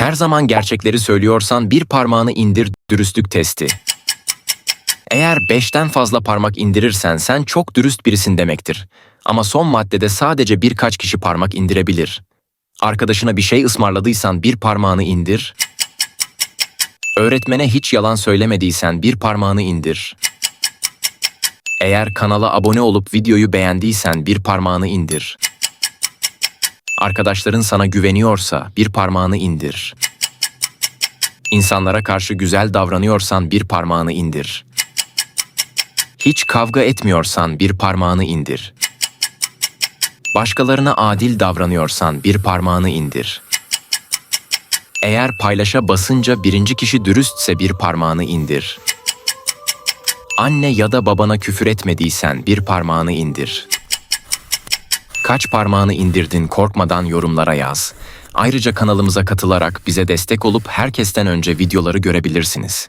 Her zaman gerçekleri söylüyorsan bir parmağını indir dürüstlük testi. Eğer beşten fazla parmak indirirsen sen çok dürüst birisin demektir. Ama son maddede sadece birkaç kişi parmak indirebilir. Arkadaşına bir şey ısmarladıysan bir parmağını indir. Öğretmene hiç yalan söylemediysen bir parmağını indir. Eğer kanala abone olup videoyu beğendiysen bir parmağını indir. Arkadaşların sana güveniyorsa bir parmağını indir. İnsanlara karşı güzel davranıyorsan bir parmağını indir. Hiç kavga etmiyorsan bir parmağını indir. Başkalarına adil davranıyorsan bir parmağını indir. Eğer paylaşa basınca birinci kişi dürüstse bir parmağını indir. Anne ya da babana küfür etmediysen bir parmağını indir. Kaç parmağını indirdin korkmadan yorumlara yaz. Ayrıca kanalımıza katılarak bize destek olup herkesten önce videoları görebilirsiniz.